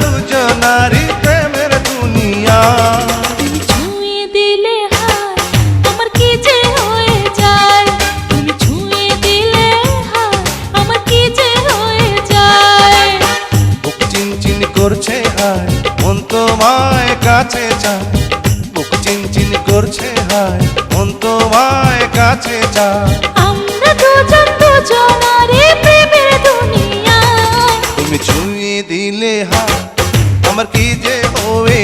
দুজনারি প্রেমের দুনিয়া। করছে হায় মন তোমায় কাছে চায়। বুক চিনচিন করছে হায় মন তোমায় কাছে চায়।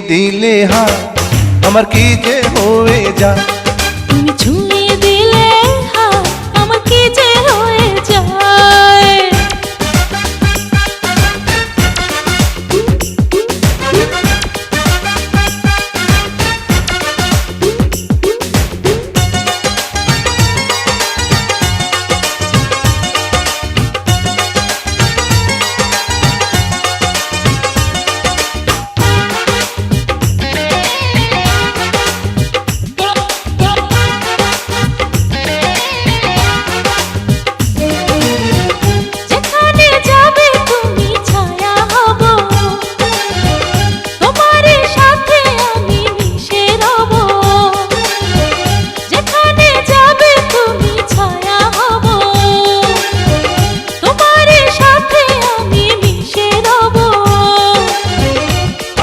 দিলে হা আমার কি যে হয়ে যায়? তুমি ছুঁয়ে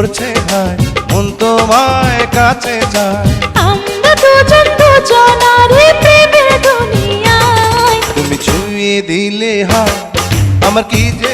করছে হায় মন তোমায় কাছে যায়। আমরা দুজন দুজনারে প্রেমের দুনিয়ায়। তুমি ছুঁয়ে দিলে হায় আমার কি যে